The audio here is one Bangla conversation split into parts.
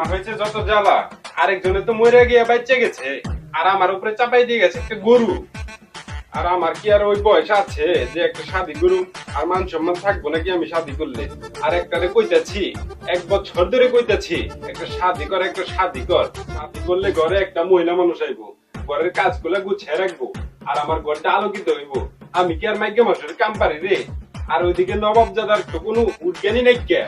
আমার হয়েছে যত জ্বালা আরেকজনে তো মরে গিয়ে বাচ্চা গেছে, আর আমার উপরে চাপাই দিয়ে গেছে একটা গরু। আর আমার কি আর ওই বয়স আছে যে একটা শাদি গরু আর মান সম্মান থাকব নাকি আমি শাদি করলে? আর একটারে কইতাছি, এক বছর ধরে কইতাছি, একটা শাদি কর, একটা শাদি কর। শাদি করলে ঘরে একটা মহিলা মানুষ আইবো, ঘরের কাজগুলা গুছিয়ে রাখব, আর আমার ঘরটা আলোকিত হইব। আমি কি আর মাইকে মাসের কাম পারি রে? আর ওইদিকে নবাবজাদার তো কোনো উদ্জ্ঞানী নাই কে?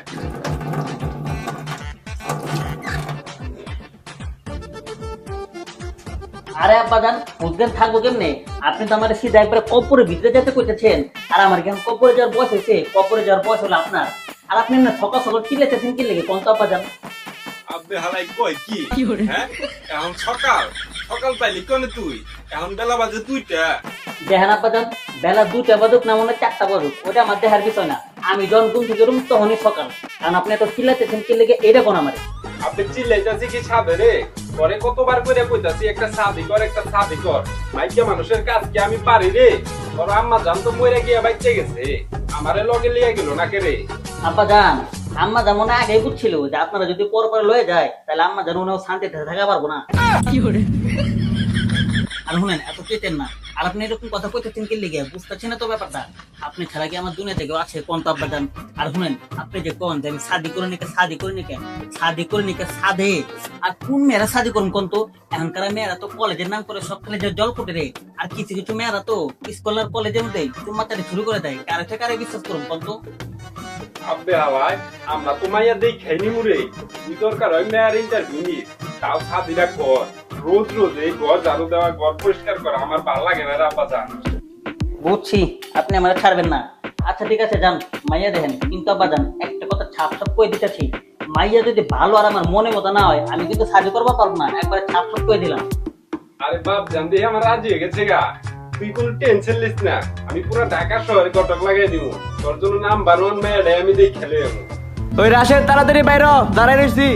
আরে আব্বাজান উদ্যান থাকব কেমনে? আপনি তো আমার সিধা একবারে কপরে ভিতরে যেতে কইতেছেন। আর আমার কেন কপরে যাওয়ার বয়স হয়েছে? কপরে যাওয়ার বয়স হলো আপনার। আর আপনি না সকাল সকাল কি লেতেছেন কি লেগে কোন তো আব্বাজান আব্বে হালাই কই কি? হ্যাঁ? এখন সকাল। সকাল পাইলি কোনে তুই? এখন বেলা বাজে দুইটা। দেখেন আব্বাজান বেলা দুটা বাজুক না মনে চারটা বাজুক। ওটা আমার দেখার বিষয় না। আমি যখন ঘুম থেকে রুম তখনই সকাল। কারণ আপনি এত চিল্লাতেছেন কি লেগে? কোন আমার। আপনি চিল্লাইতাছি কি ছাদে রে? পরে কতবার করে কইতাছি একটা সাদি কর একটা সাদি কর। মাইকে মানুষের কাজ কি আমি পারি রে? ওর আম্মা জান তো মরে গিয়ে বাইচে গেছে। আমারে লগে লিয়ে গেল নাকে রে? আব্বাজান আম্মা যেমন আগে বুঝছিল যে আপনারা যদি পর পরে লয়ে যায় তাহলে আম্মা জানো ওনাও শান্তিতে থাকা পারব না। কি করে? আর শুনেন এত চেতেন না। আর আপনি এরকম কথা কইতেছেন কি লেগে? বুঝতেছেন না তো ব্যাপারটা। আপনি ছাড়া কি আমার দুনিয়াতে কেউ আছে? কোন তো আব্বাজান আর শুনেন, আপনি যে কোন যে আমি শাদি করে নিকে শাদি করে নিকে শাদি করে নিকে সাধে আর কোন মেয়েরা শাদি করুন কোন তো? এখনকার মেয়েরা তো কলেজের নাম করে সব খালি জল ফুটে রে। আর কিছু কিছু মেয়েরা তো স্কুল আর কলেজের মধ্যে চুম্মাচারি শুরু করে দেয়। কারে থেকে কারে বিশ্বাস করুন কোন তো? আব্বে হাওয়াই আমরা তো মাইয়া দেই খাইনি মুরে তুই দরকার হয় মেয়ার ইন্টারভিউ নিস তাও শাদিটা কর। রোজ রোজ এই ঘর ঝাড়ু দেওয়া ঘর পরিষ্কার করা আমার ভালো লাগে না জান। বুঝছি আপনি আমার ছাড়বেন না। আচ্ছা ঠিক আছে যান। মাইয়া দেখেন কিন্তু আব্বা যান একটা কথা ছাপ ছাপ করে দিতেছি। মাইয়া যদি ভালো আর আমার মনে মতো না হয় আমি কিন্তু সাহায্য করব পারব না। একবারে ছাপ ছাপ করে দিলাম। আরে বাপ জান দিয়ে আমার রাজি হয়ে গেছে গা। তুই কোনো টেনশন লিস না। আমি পুরো ঢাকা শহরে কটক লাগাই দিব। তোর জন্য নাম্বার ওয়ান মেয়েটাই আমি দেই খেলে যাব ওই রাশেদ তাড়াতাড়ি বাইর দাঁড়াই রইছি।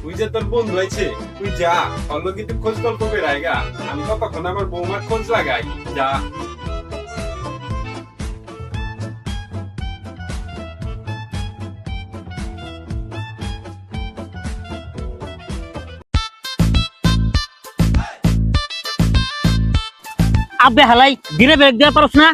তুই যে তোর বন্ধু হয়েছে তুই যা অন্য কিন্তু খোঁজ গল্প করে আইগা আমি কতক্ষণ আমার বৌমার খোঁজ লাগাই? যা। আব্বে হালাই দিনে ব্রেক দেওয়া পারস না?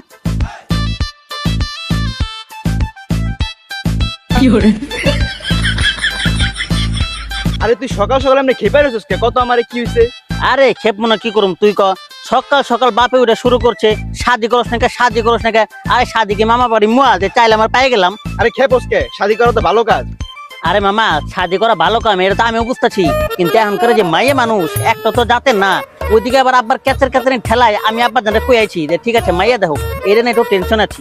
আরে তুই সকাল সকাল এমনি খেপে রয়েছিস কে? কত আমারে কি হইছে? আরে খেপ মনে কি করুম তুই ক? সকাল সকাল বাপে উঠে শুরু করছে শাদি করস নাকি শাদি করস নাকি আরে শাদি কি মামা বাড়ি মুয়া যে চাইলে আমার পাই গেলাম। আরে খেপোস কে শাদি করা তো ভালো কাজ। আরে মামা শাদি করা ভালো কাম এটা তো আমিও বুঝতেছি। কিন্তু এখন করে যে মাইয়ে মানুষ একটা তো জাতের না ওইদিকে আবার আব্বার ক্যাচের ক্যাচের ঠেলায় আমি আব্বার জানে কই আইছি? যে ঠিক আছে মাইয়া দেখো এটা নিয়ে একটু টেনশন আছি।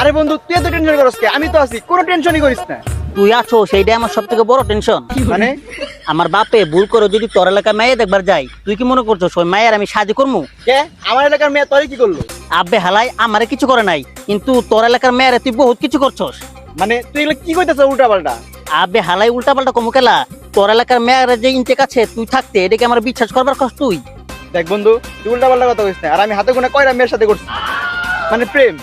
আরে বন্ধু তুই তো টেনশন করস কে? আমি তো আছি কোনো টেনশনই করিস না। তুই আছো সেইটাই আমার সব থেকে বড় টেনশন মানে আমার বাপে ভুল করে যদি তোর এলাকায় মাইয়া দেখবার যাই তুই কি মনে করছ ওই মায়ের আমি সাহায্য করব কে? আমার এলাকার মেয়ে তোরে কি করল? আব্বে হালাই আমারে কিছু করে নাই কিন্তু তোর এলাকার মেয়েরে তুই বহুত কিছু করছস। মানে তুই এগুলো কি কইতেছ উল্টা পাল্টা আব্বে হালাই উল্টা পাল্টা কমু কেলা? তোর এলাকার মেয়ের যে ইনটেক আছে তুই থাকতে এটাকে আমার বিশ্বাস করবার কষ্ট তুই। দেখ বন্ধু তুই উল্টা পাল্টা কথা কইস না আর আমি হাতে গোনা কয়টা মেয়ের সাথে করছি? মানে প্রেম।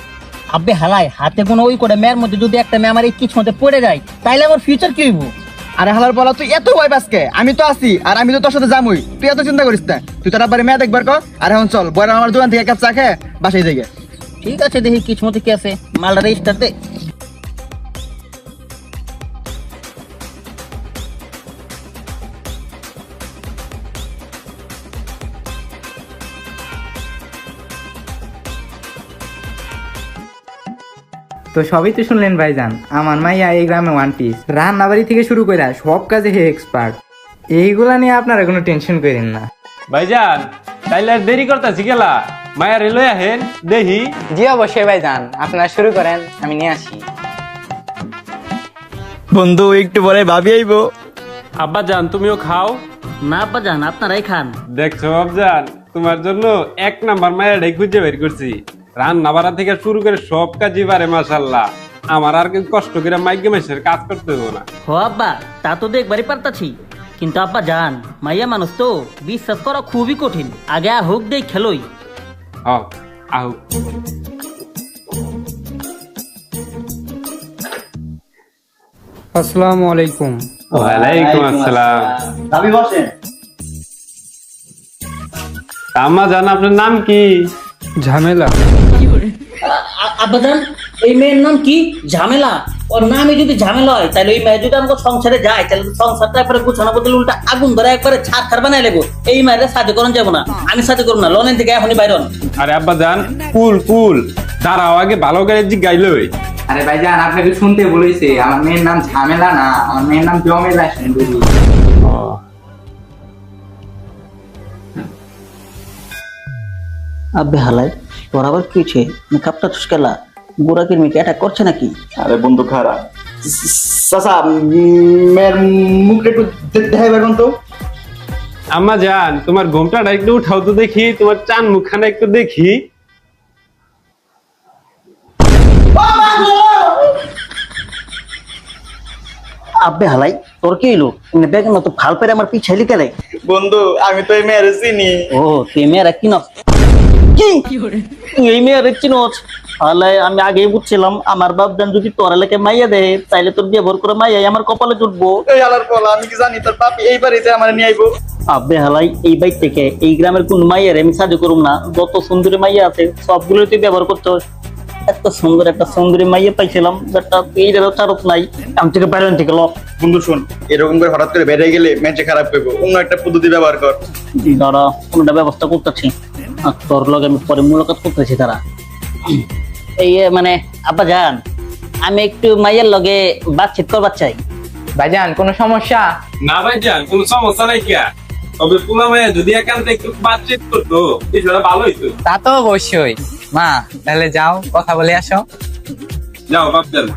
আব্বে হালাই হাতে কোনো ওই করে মেয়ের মধ্যে যদি একটা মেয়ে আমার এই কিছু মধ্যে পড়ে যায় তাইলে আমার ফিউচার কি হইব? আরে হালার বলা তুই এত ভয় পাসকে আমি তো আছি আর আমি তো তোর সাথে যামই। তুই এত চিন্তা করিস না। তুই তার আব্বারে মেয়ে দেখবার কর। আর এখন চল বয়রা আমার দোকান থেকে এক কাপ চা খেয়ে বাসায় যাই ঠিক আছে দেখি কিছু মতো কি আছে। মালটা রেজিস্টার দে। সবই তো শুনলেন ভাইজান। আমার মাইয়া এই গ্রামে ওয়ান পিস রান্না বাড়ি থেকে শুরু করে সব কাজে হে এক্সপার্ট এইগুলা নিয়ে আপনারা কোনো টেনশন করেন না। ভাইজান তাইলে আর দেরি করতেছি গেলা মায়ারে লই আহেন দেহি। জি অবশ্যই ভাইজান আপনারা শুরু করেন আমি নিয়ে আসি। বন্ধু একটু পরে ভাবি আইবো। আব্বা জান তুমিও খাও। না আব্বা যান আপনারাই খান। দেখছ বাবজান তোমার জন্য এক নাম্বার মায়াটাই খুঁজে বের করছি। রান্না বাড়া থেকে শুরু করে সব কাজই পারে মাসাল্লাহ আমার আর কিন্তু কষ্ট করে মাইকে মাসের কাজ করতে হবে না। হো আব্বা তা তো দেখবারই পারতাছি। কিন্তু আব্বা জান মাইয়া মানুষ তো বিশ্বাস করা খুবই কঠিন। আগে হোক দেই খেলোই। হ আহ আসসালামু আলাইকুম। ওয়ালাইকুম আসসালাম। ভাবি বসেন। আম্মা জান আপনার নাম কি? ঝামেলা। আব্বাজান এই মেয়ের নাম কি? ঝামেলা? ওর নামই যদি ঝামেলা হয় তাহলে ওই মেয়ে যদি আমাকে সংসারে যায় তাহলে সংসারটা একবারে গুছানো বদলে উল্টা আগুন ধরে একবারে ছাদ খার বানাই লাগবো এই মেয়ের সাথে করুন যাব না। আমি সাথে করব না। লনের থেকে এখনই বাইরন আরে আব্বা জান কুল কুল দাঁড়াও আগে ভালো করে জিগাইলই আরে ভাইজান আপনাকে শুনতে বলেছে আমার মেয়ের নাম ঝামেলা না আমার মেয়ের নাম জমেলা সেনগুরু আব্বে হালাই তোর আবার কি হয়েছে? মেকআপটা চুসকেলা গোড়াকির মেয়েকে অ্যাটাক করছে নাকি? আরে বন্ধু খারাপ চাচা মেয়ের মুখটা একটু দে- দেখাইবার তো। আম্মা জান তোমার ঘোমটাটা একটু উঠাও তো দেখি তোমার চান মুখখানা একটু দেখি। আব্বে হালাই তোর কি হইল? বেগ না তো ফাল পেরে আমার পিছাইলি কেলে বন্ধু আমি তো এই মেয়ের চিনি। ও তুই মেয়েরা কি নস? কি? তুই এই মেয়েরা চিনস। তাহলে আমি আগেই বুঝছিলাম আমার বাপজান যদি তোর এলাকায় মাইয়া দেয় তাইলে তোর ব্যবহার করে মাইয়াই আমার কপালে জুটবো। এই আলার আমি কি জানি তোর পাপি এই বাড়িতে আমার নিয়ে আইবো? আব্বে হালাই এই বাইক থেকে এই গ্রামের কোন মাইয়ারে আমি সাহায্য করুম না। যত সুন্দরী মাইয়া আছে সবগুলো তুই ব্যবহার করতে এত সুন্দর একটা সুন্দরী মাইয়া পাইছিলাম যেটা এই চারত নাই। আমি থেকে বাইরে থেকে ল। বন্ধু শোন এরকম করে হঠাৎ করে বেড়ে গেলে মেচে খারাপ করব অন্য একটা পদ্ধতি ব্যবহার কর। দাঁড়া কোনটা ব্যবস্থা করতেছি। তোর লগে আমি পরে মুলাকাত করতেছি তারা এই মানে আব্বা যান আমি একটু মাইয়ের লগে বাতচিত করবার চাই। ভাইজান কোনো সমস্যা? না ভাই জান কোনো সমস্যা নাই কি তবে পুলা মায়া যদি একান্তে একটু বাতচিত করতো বিষয়টা ভালো হইতো। তা তো অবশ্যই। মা তাহলে যাও কথা বলে আসো। যাও বাপজান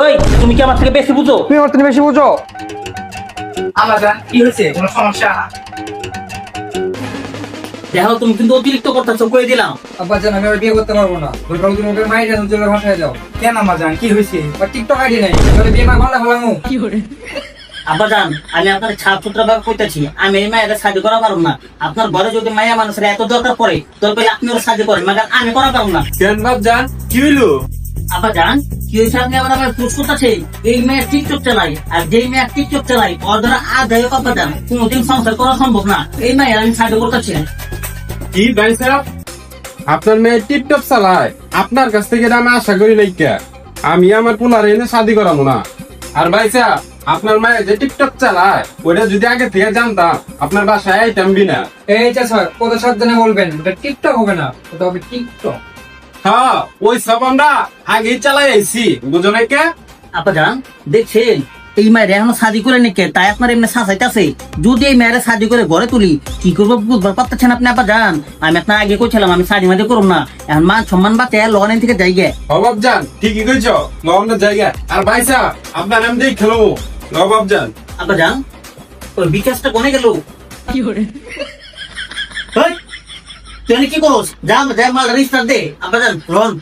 ওই তুমি কি আমার থেকে বেশি বুঝো? তুমি আমার বেশি বুঝো। আমার জান কি হয়েছে? কোনো সমস্যা? দেখো তুমি কিন্তু অতিরিক্ত করতেছো কয়ে দিলাম? আব্বা জান আমি আর বিয়ে করতে পারব না। দরকার তুমি ওকে মাইরে যাও চলে ভাষায় যাও। কেন আমার জান কি হয়েছে? বা টিকটক আইডি নাই। তাহলে বিয়ে মা ভালো ভালো আব্বা যান আমি আপনার ছাড় সূত্র ভাবে কইতেছি আমি এই মায়ের সাহায্য করা পারব না। আপনার ঘরে যদি মায়া মানুষের এত দরকার পড়ে দরকার হলে আপনি ওর সাহায্য করেন মাগার আমি করা পারব না। কেন বাপজান কি হইল? আব্বা জান আমার এই মেয়ে টিকটক চালাই আর যেই মেয়ে টিকটক চালাই ওর দ্বারা আদায় আব্বা কোনোদিন সংসার করা সম্ভব না। এই মায়ের আমি সাহায্য করতেছি কি ভাই সাহেব? আপনার মেয়ে টিপটপ চালায়। আপনার কাছ থেকে আমি আশা করি নাই কে। আমি আমার পোলার এনে শাদি করাবো না। আর ভাই সাহেব আপনার মায়ের যে টিকটক চালায় ওটা যদি আগে থেকে জানতাম আপনার বাসায় আইতাম বিনা। এই চাষা কত সাবধানে বলবেন এটা টিকটক হবে না ওটা হবে টিকটক। হ্যাঁ ওই সব আমরা আগেই চালাই আইছি। বুঝো নাই কে? আপা জান দেখছেন এই মায়ের এখনও সাজি করে নিকে তাই আপনার এমনি যদি এই মেয়ের সাজি করে ঘরে তুলি কি করব বুঝবার পারতেছেন আপনি আপা জান? আমি আপনার আগে কইছিলাম আমি সাজি মাঝে করুম না। এখন মান সম্মান বাতে লগনের থেকে যাই গে অভাব যান ঠিকই কইছ লবণের জায়গা আর ভাই সাহেব আপনার নাম দিয়ে খেলো অভাব যান আপা জান ওই বিকাশটা কোনে গেল? কি করে তুই কি করস যা যা মাল রিস্টার দে রন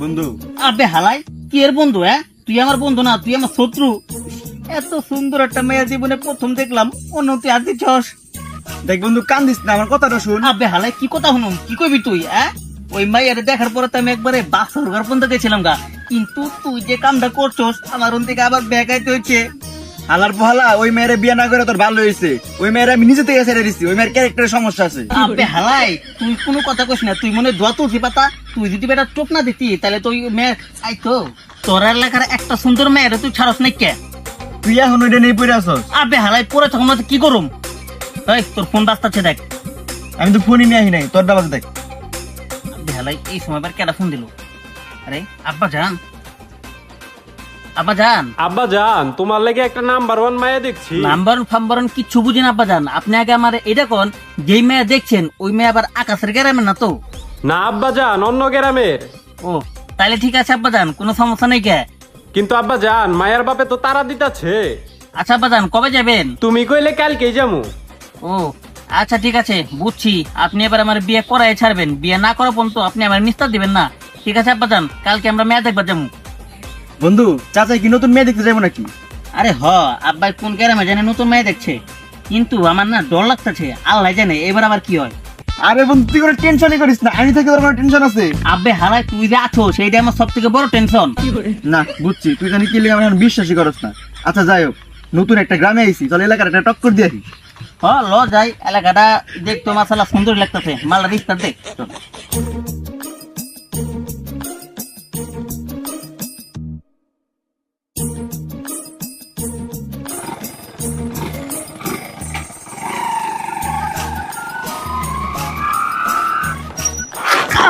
বন্ধু। আবে হালাই কি এর বন্ধু হ্যাঁ? তুই আমার বন্ধু না তুই আমার শত্রু। এত সুন্দর একটা মেয়ে জীবনে প্রথম দেখলাম অন্য তুই আর দিচ্ছস দেখ বন্ধু কান্দিস না আমার কথাটা শুন। আবে হালাই কি কথা শুনুন কি কইবি তুই হ্যাঁ? ওই মাইয়ারে দেখার পরে তো আমি একবারে বাসর ঘর পর্যন্ত গেছিলাম গা। কিন্তু তুই যে কামটা করছস আমার ওন থেকে আবার বেকাইতে হচ্ছে আলার পহালা ওই মেয়েরে বিয়ে না করে তোর ভালো হয়েছে। ওই মেয়ের আমি নিজে থেকে ছেড়ে দিচ্ছি ওই মেয়ের ক্যারেক্টারের সমস্যা আছে। আবে হালাই তুই কোনো কথা কইস না তুই মনে দোয়া তুলসি পাতা তুই যদি বেটা চোপ না দিতি তাহলে তুই মেয়ে আইতো তোর এলাকার একটা সুন্দর মেয়ের তুই ছাড়স নাই কে? তুই এখন ওইটা নিয়ে পড়ে আসস আবে হালাই পরে তখন কি করুম? এই তোর ফোন বাস্তাচ্ছে দেখ। আমি তো ফোনই নিয়ে আসি নাই তোর ডাবাতে দেখ। আবে হালাই এই সময় বার কেডা ফোন দিল? আরে আব্বা জান। আব্বা জান। আব্বা জান তোমার লাগে একটা নাম্বার ওয়ান মায়া দেখছি। নাম্বার ফাম্বার কিচ্ছু বুঝি না আব্বা জান। আপনি আগে আমার এটা কোন যেই মেয়ে দেখছেন ওই মেয়ে আবার আকাশের গ্রামে না তো? না আব্বা জান অন্য গ্রামের। ও তাহলে ঠিক আছে আব্বা জান কোনো সমস্যা নেই কে? কিন্তু আব্বা জান মায়ের বাপে তো তারা দিতাছে। আচ্ছা আব্বা জান কবে যাবেন? তুমি কইলে কালকেই যামু। ও আচ্ছা ঠিক আছে বুঝছি। আপনি এবার আমার বিয়ে করাই ছাড়বেন। বিয়ে না করা পর্যন্ত আপনি আমার নিস্তার দিবেন না। ঠিক আছে আব্বা যান কালকে আমরা মেয়ে দেখবার যাব বন্ধু চাচা কি নতুন মেয়ে দেখতে যাব নাকি? আরে হ আব্বাই কোন গ্রামে জানে নতুন মেয়ে দেখছে। কিন্তু আমার না ডর লাগতেছে আল্লাহ জানে এবার আবার কি হয়। আরে বন্ধু তুই কোনো টেনশনই করিস না আমি থেকে তোর কোনো টেনশন আছে? আব্বে হালাই তুই যে আছো সেইটা আমার সব থেকে বড় টেনশন। না বুঝছি তুই জানি কি লেগে আমার এখন বিশ্বাসই করস না। আচ্ছা যাই হোক নতুন একটা গ্রামে আইছি চল এলাকার একটা টক্কর দিয়ে আসি। হ ল যাই এলাকাটা দেখতো মাসালা সুন্দর লাগতেছে। মালটা রিস্তার দেখ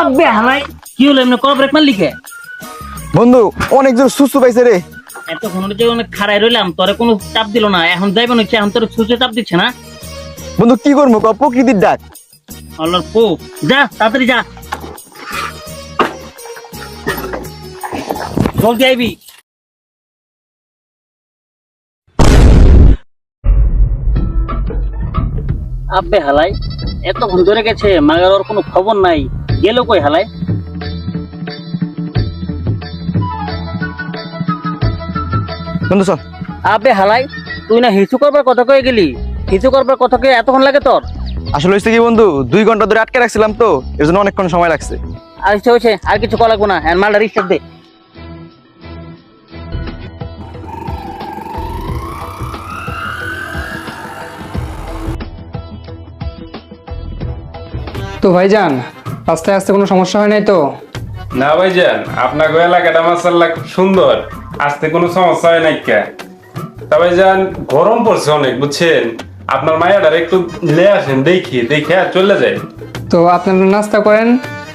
আব্বে হালাই কি হলো এমনি কল ব্রেক মারলি কে? বন্ধু অনেক জোর সুস্থ পাইছে রে। এতক্ষণ যে অনেক খাড়াই রইলাম তোরে কোনো চাপ দিল না এখন যাইবেন হচ্ছে এখন তোর সুচে চাপ দিচ্ছে না? বন্ধু কি করব? ক প্রকৃতির ডাক। আল্লাহর পো যা তাড়াতাড়ি যা। জলদি আইবি। আব্বে হালাই এতক্ষণ ধরে গেছে মাগার ওর কোনো খবর নাই। গেল কই হালাই বন্ধু চল। আব্বে হালাই তুই না হিচু করবার কথা কয়ে গেলি? হিচু করবার কথা কয়ে এতক্ষণ লাগে তোর? আসলে হয়েছে কি বন্ধু দুই ঘণ্টা ধরে আটকে রাখছিলাম তো এর জন্য অনেকক্ষণ সময় লাগছে। আচ্ছা হয়েছে আর কিছু করা লাগবো না হ্যাঁ মালটা রিস্টার্ট দে। তো ভাইজান রাস্তায় আস্তে কোনো সমস্যা হয় নাই তো? না ভাই ভাইজান আপনার এলাকাটা মাসাল্লাহ খুব সুন্দর। আসতে কোনো সমস্যা হয় নাই কে? তা ভাইজান গরম পড়ছে অনেক বুঝছেন? আপনার মায়াটার একটু লে আসেন দেখি দেখে আর চলে যায় তো আপনারা নাস্তা করেন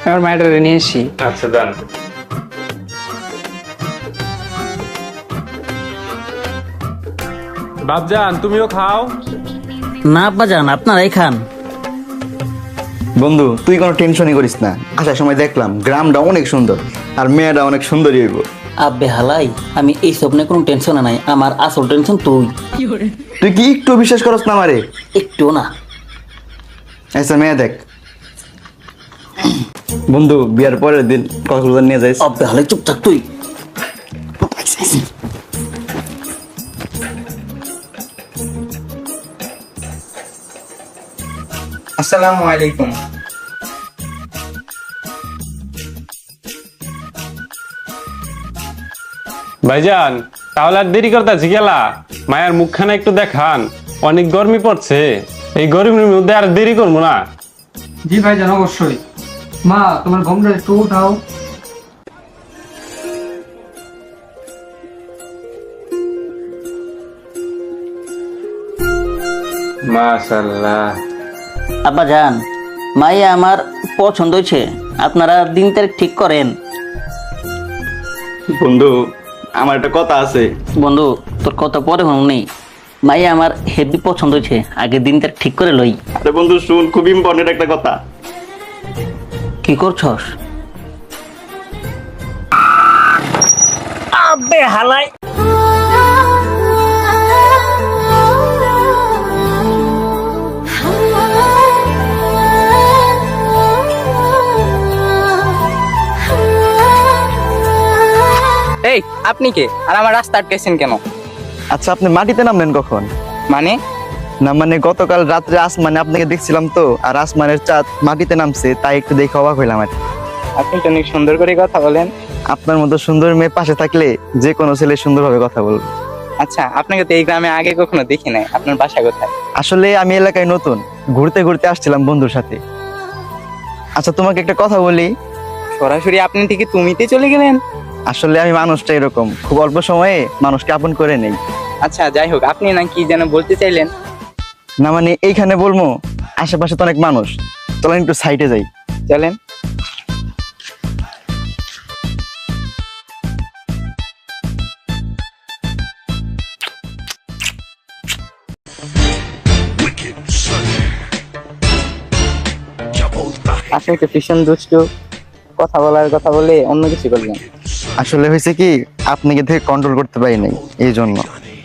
আমার মায়ের নিয়ে এসি আচ্ছা দান। বাবজান তুমিও খাও? না আব্বা যান আপনারাই খান। বন্ধু তুই কোনো টেনশনই করিস না। আসার সময় দেখলাম গ্রামটা অনেক সুন্দর আর মেয়েটা অনেক সুন্দরী হইব। আব্বে হালাই আমি এই সব নিয়ে কোনো টেনশন নাই আমার আসল টেনশন তুই। তুই কি একটু বিশ্বাস করস না আমারে? একটু না। আচ্ছা মেয়ে দেখ। বন্ধু বিয়ার পরের দিন কক্সবাজার নিয়ে যাইস। আব্বে হালাই চুপ থাক তুই। আসসালামু আলাইকুম। ভাইজান তাহলে আর দেরি করতেছি গেলা মায়ের মুখখানা একটু দেখান অনেক গরমি পড়ছে। এই গরমের মধ্যে আর দেরি করব না। জি ভাইজান অবশ্যই। মা তোমার ঘুমটা একটু উঠাও। মাশাল্লাহ। আব্বা যান মাইয়া আমার পছন্দ হয়েছে। আপনারা দিন তারিখ ঠিক করেন। বন্ধু আমার একটা কথা আছে। বন্ধু তোর কথা পরে হন নেই। মাইয়া আমার হেভি পছন্দ হয়েছে আগে দিন তারিখ ঠিক করে লই। আরে বন্ধু শুন খুব ইম্পর্টেন্ট একটা কথা। কি করছস? আবে হালাই। আপনি কে? আর আমার রাস্তা আটকাইছেন কেন? আচ্ছা আপনি মাটিতে নামলেন কখন? মানে? না মানে গতকাল রাত্রে আসমানে আপনাকে দেখছিলাম তো আর আসমানের চাঁদ মাটিতে নামছে তাই একটু দেখে অবাক হইলাম আর আপনি তো অনেক সুন্দর করে কথা বলেন। আপনার মতো সুন্দর মেয়ে পাশে থাকলে যে কোনো ছেলে সুন্দরভাবে কথা বলবে। আচ্ছা আপনাকে তো এই গ্রামে আগে কখনো দেখি নাই। আপনার বাসা কোথায়? আসলে আমি এলাকায় নতুন ঘুরতে ঘুরতে আসছিলাম বন্ধুর সাথে। আচ্ছা তোমাকে একটা কথা বলি। সরাসরি আপনি থেকে তুমিতে চলে গেলেন? আসলে আমি মানুষটা এরকম। খুব অল্প সময়ে মানুষকে আপন করে নেই। আচ্ছা যাই হোক আপনি না কি যেন বলতে চাইলেন। না মানে এইখানে বলব আশেপাশে তো অনেক মানুষ। চলেন একটু সাইডে যাই। চলেন। আপনি তো ভীষণ দুষ্ট কথা বলার কথা বলে অন্য কিছু করলেন। আসলে হয়েছে কি আপনাকে থেকে কন্ট্রোল করতে পারি নাই এই জন্য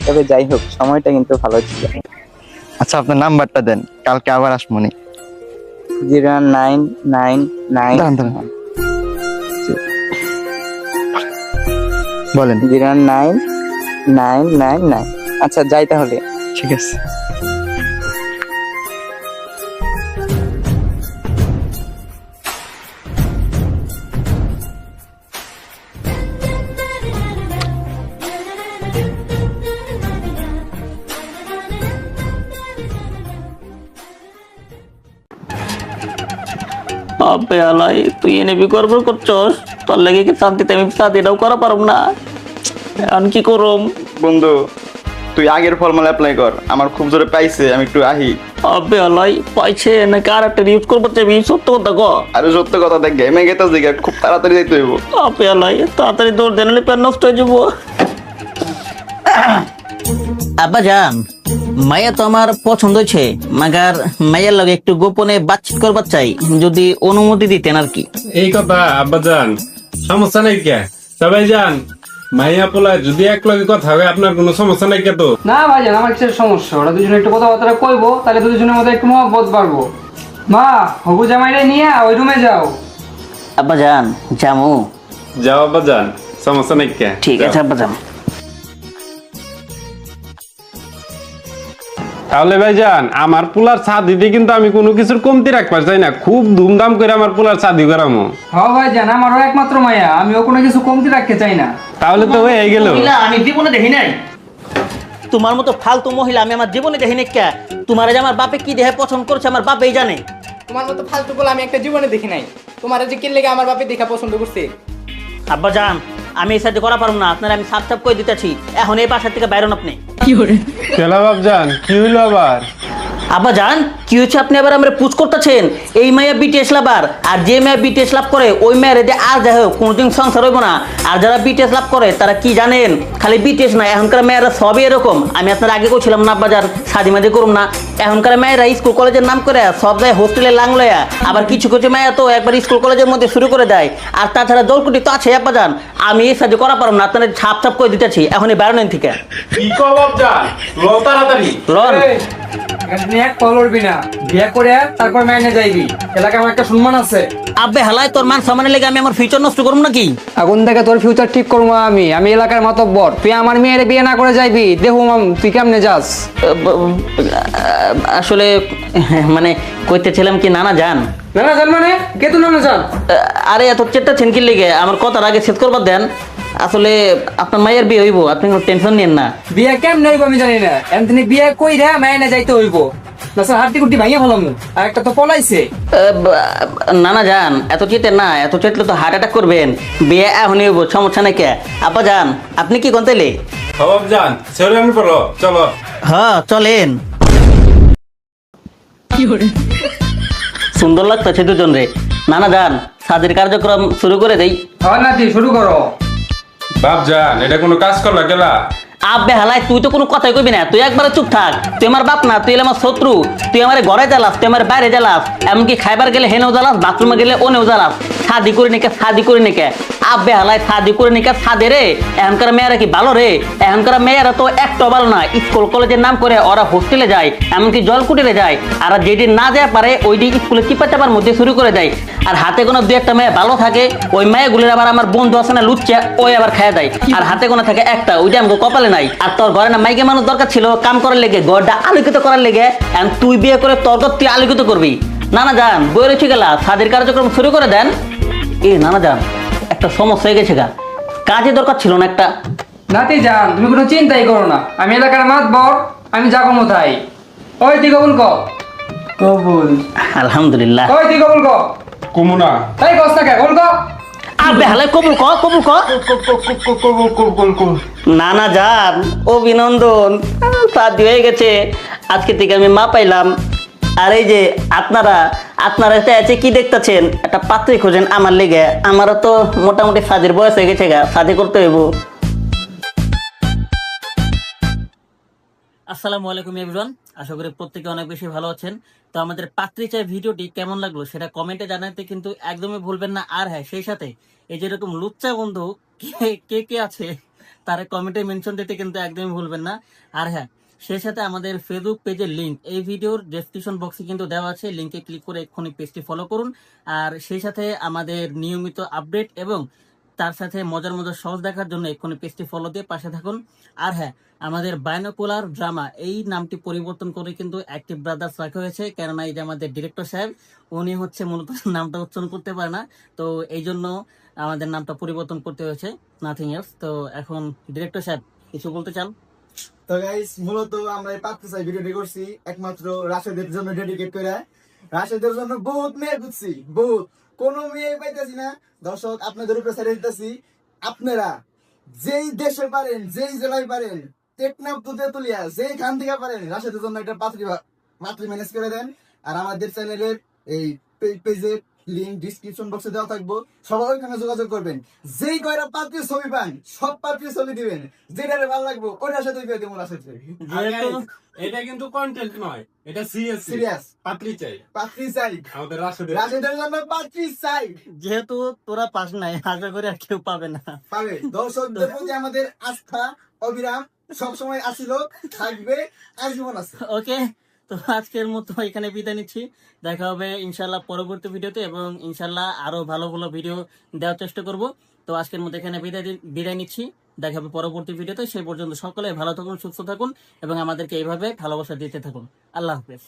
তবে যাই হোক সময়টা কিন্তু ভালো ছিল। আচ্ছা আপনার নাম্বারটা দেন কালকে আবার আসমনি জিরো নাইন নাইন নাইন। বলেন। Zero nine nine nine nine. আচ্ছা যাই তাহলে। ঠিক আছে। আবে আলাই তুই এনে বি করব করছস? তোর লাগে কি শান্তিতে আমি শাদিটাও করা পারব না? এখন কি করম? বন্ধু তুই আগের ফর্মাল অ্যাপ্লাই কর আমার খুব জোরে পাইছে আমি একটু আহি। আবে আলাই পাইছে নাকি আর একটা ইউজ করব চাইবি? সত্য কথা ক। আরে সত্য কথা দেখ গেমে গেতাস দিকে খুব তাড়াতাড়ি যাইতে হইব। আবে আলাই তাড়াতাড়ি দৌড় দেন নাহলে প্যান নষ্ট হয়ে যাব। আব্বা জান মায়া তো আমার পছন্দ হয়েছে মাগার মায়ের লগে একটু গোপনে বাতচিত করবার চাই যদি অনুমতি দিতেন আর কি। এই কথা আব্বা যান সমস্যা নাই কে? সবাই যান মাইয়া পোলা যদি এক লগে কথা হয় আপনার কোনো সমস্যা নাই কে তো? না ভাইজান আমার কিসের সমস্যা? ওরা দুজনে একটু কথাবার্তা কইবো তাহলে দুজনের মধ্যে একটু মহব্বত বাড়বো। মা হবু জামাইরে নিয়ে ওই রুমে যাও। আব্বা জান জামু যাও আব্বা যান সমস্যা নাই কে? ঠিক আছে আব্বা জান। তাহলে ভাই যান আমার পোলার ছাদিতে কিন্তু আমি কোনো কিছুর কমতি রাখবার চাই না। খুব ধুমধাম করে আমার পোলার ছাদি করামো। হ ভাইজান আমারও একমাত্র মায়া। আমিও কোনো কিছু কমতি রাখতে চাই না। তাহলে তো হয়ে গেল। মহিলা আমি জীবনে দেখি নাই। তোমার মতো ফালতু মহিলা আমি আমার জীবনে দেখি নাই কে? তোমার যে আমার বাপে কি দেহে পছন্দ করছে আমার বাপেই জানে। তোমার মতো ফালতু বলে আমি একটা জীবনে দেখি নাই। তোমার যে কিন লেগে আমার বাপে দেখা পছন্দ করছে। আব্বা জান আমি এই সাথে করা পারব না। আপনার আমি সাপ সাপ করে দিতেছি। এখন এই বাসার থেকে বাইরন আপনি। কেলা বাপ যান কি হলো আবার? আব্বা জান কি হচ্ছে আপনি আবার আমরা পুজ করতেছেন? এই মায়া বিটিএস লাভার আর যে মেয়ে বিটিএস লাভ করে ওই মেয়ের যে আর যাই হোক কোনোদিন সংসার হইব না। আর যারা বিটিএস লাভ করে তারা কি জানেন? খালি বিটিএস না এখনকার মেয়েরা সবই এরকম। আমি আপনার আগে করছিলাম না বাজার সাদি মাঝে করুম না। এখনকার মেয়েরা স্কুল কলেজের নাম করে সব যায় হোস্টেলে লাংলয়া আবার কিছু কিছু মেয়ে তো একবার স্কুল কলেজের মধ্যে শুরু করে দেয়। আর তাছাড়া দলকুটি তো আছে আব্বা জান আমি এই সাহায্য করা পারব না আপনার ছাপ ছাপ করে দিতেছি। এখনই বেরোনেন থেকে। কি কো বাপ যান লো লন এক কল উঠবি না বিয়ে করে তারপর মাইনে যাইবি। এলাকায় আমার একটা সম্মান আছে। আব্বে হালাই তোর মান সম্মানের লেগে আমি আমার ফিউচার নষ্ট করুম নাকি? এখন থেকে তোর ফিউচার ঠিক করব আমি। আমি এলাকার মাতব্বর। তুই আমার মেয়ের বিয়ে না করে যাইবি। দেখো মাম, তুই কেমনে যাস? আসলে মানে কইতেছিলাম কি নানা মানে? কে আরে এত চেটটা ছেনকির লেগে। আমার কথার আগে শেষ করবার দেন। আসলে আপনার মায়ের বিয়ে হইব আপনি কোনো টেনশন নিয়েন না। বিয়ে কেমনে হইব আমি জানি না। এমনি বিয়ে কইরা যাইতে হইব। না স্যার হাড্ডি কুটি ভাঙিয়ে ফেলাম। আর একটা তো পলাইছে। আহ, ব- যান এত চেতেন না এত চেতলে তো হার্ট অ্যাটাক করবেন। বিয়ে এখনই হইব সমস্যা নাই কে। আপা যান আপনি কি কোনতেলে বাপ যান ছেড়ে আমি পড়ো চলো। হ্যাঁ চলেন। সুন্দর লাগতেছে দুজন রে নানা যান সাদের কার্যক্রম শুরু করে দেই। হয় না শুরু করো। বাপ যান এটা কোনো কাজ করলা গেলা? আব্বে হালাই তুই তো কোনো কথাই না। তুই একবার চুপ থাক। তুই আমার বাপ না, তুই আমার শত্রু। তুই আমার ঘরে জ্বালাস, তুই আমার বাইরে জ্বালাস। এমনকি খাইবার গেলে হেনেও জ্বালাস, বাথরুমে গেলে ওনেও জ্বালাস। করে নিকে করে নিকে আব্বে হালাই করে নিকে সাদে রে। এখনকার মেয়েরা কি ভালো রে? এখনকার মেয়েরা তো একটা ভালো না। স্কুল, কলেজের নাম করে ওরা হোস্টেলে যায়, এমনকি জলকুটিরে যায়। আর যেটি না যায় পারে ওইটি স্কুলে চিপা চাপার মধ্যে শুরু করে দেয়। আর হাতে কোনো দু একটা মেয়ে ভালো থাকে, ওই মেয়েগুলির আবার আমার বন্ধু আছে না, লুচ্চা, ওই আবার খায় দেয়। আর হাতে কোনো থাকে একটা, ওইটা আমাকে কপালে নাই। আর তোর ঘরে না মাইকে মানুষ দরকার ছিল কাম করার লেগে ঘরটা আলোকিত করার লেগে তুই বিয়ে করে তোর ঘর তুই আলোকিত করবি। না না যান বই রয়েছে গেলা সাদের কার্যক্রম শুরু করে দেন। এ না না যান একটা সমস্যা হয়ে গেছে গা। কাজে দরকার ছিল না একটা। নাতি যান তুমি কোনো চিন্তাই করো না। আমি এলাকার মাতবর আমি যাব তাই। ওই তুই কবুল কবুল। আলহামদুলিল্লাহ। ওই তুই কবুল কুমুনা কস না কে কবুল আর বেহালে কবুল ক কবুল ক না না যান অভিনন্দন। সাদি হয়ে গেছে। আজকে থেকে আমি মা পাইলাম। আর এই যে আপনারা আপনারা এতে আছে কি দেখতেছেন? একটা পাত্রী খোঁজেন আমার লেগে। আমারও তো মোটামুটি সাদের বয়স হয়ে গেছে গা সাদি করতে হইব। আসসালামু আলাইকুম এভরিওয়ান আশা করি প্রত্যেকে অনেক বেশি ভালো আছেন। তো আমাদের পাত্রী চাই ভিডিওটি কেমন লাগল সেটা কমেন্টে জানাতে কিন্তু একদমই ভুলবেন না। আর হ্যাঁ সেই সাথে এই যেরকম লুচ্চা বন্ধু কে কে কে আছে, তারা কমেন্টে মেনশন দিতে কিন্তু একদমই ভুলবেন না। আর হ্যাঁ সেই সাথে আমাদের ফেসবুক পেজের লিংক এই ভিডিওর ডেসক্রিপশন বক্সে কিন্তু দেওয়া আছে। লিংকে ক্লিক করে এক্ষুনি পেজটি ফলো করুন। আর সেই সাথে আমাদের নিয়মিত আপডেট এবং তার সাথে মজার মজার সহজ দেখার জন্য এক্ষুনি পেজটি ফলো দিয়ে পাশে থাকুন। আর হ্যাঁ আমাদের বায়োনোকুলার ড্রামা এই নামটি পরিবর্তন করে কিন্তু অ্যাক্টিভ ব্রাদার্স রাখা হয়েছে। কেননা এই যে আমাদের ডিরেক্টর সাহেব, উনি হচ্ছে মূলত নামটা উচ্চারণ করতে পারে না। তো এই জন্য আমাদের নামটা পরিবর্তন করতে হয়েছে নাথিং এলস তো এখন ডিরেক্টর সাহেব, কিছু বলতে চান? তো গাইস মূলত আমরা এই পাত্র চাই ভিডিওটি করছি একমাত্র রাশেদের জন্য ডেডিকেট করে। রাশেদের জন্য বহুত মেয়ে খুঁজছি বহুত। কোনো মেয়ে পাইতেছি না। দর্শক, আপনাদের উপরে ছেড়ে দিতেছি। আপনারা যেই দেশে পারেন, যেই জেলায় পারেন, টেকনাফ তুলিয়া যেই খান থেকে পারেন, রাশেদের জন্য একটা পাত্রী পাত্রী ম্যানেজ করে দেন। আর আমাদের চ্যানেলের এই পেজের লিঙ্ক ডিসক্রিপশন বক্সে দেওয়া থাকব। সবাই ওইখানে যোগাযোগ করবেন। যেই কয়টা পাত্রীর ছবি পান সব পাত্রীর ছবি দিবেন। যেটা ভালো লাগবো ওটার সাথে বিয়ে দেবো রাশেদ যেহেতু এটা কিন্তু কন্টেন্ট নয় এটা সিরিয়াস সিরিয়াস পাত্রী চাই। পাত্রী চাই। আমাদের রাশেদের। রাশেদের জন্য পাত্রী চাই। যেহেতু তোরা পাস নাই আশা করি আর কেউ পাবে না। পাবে। দর্শকদের প্রতি আমাদের আস্থা অবিরাম সবসময় আসিল থাকবে আজীবন আছে। ওকে তো আজকের মতো এখানে বিদায় নিচ্ছি। দেখা হবে ইনশাল্লাহ পরবর্তী ভিডিওতে এবং ইনশাল্লাহ আরও ভালো ভালো ভিডিও দেওয়ার চেষ্টা করব। তো আজকের মতো এখানে বিদায় বিদায় নিচ্ছি। দেখা হবে পরবর্তী ভিডিওতে। সেই পর্যন্ত সকলে ভালো থাকুন, সুস্থ থাকুন এবং আমাদেরকে এইভাবে ভালোবাসা দিতে থাকুন। আল্লাহ হাফেজ।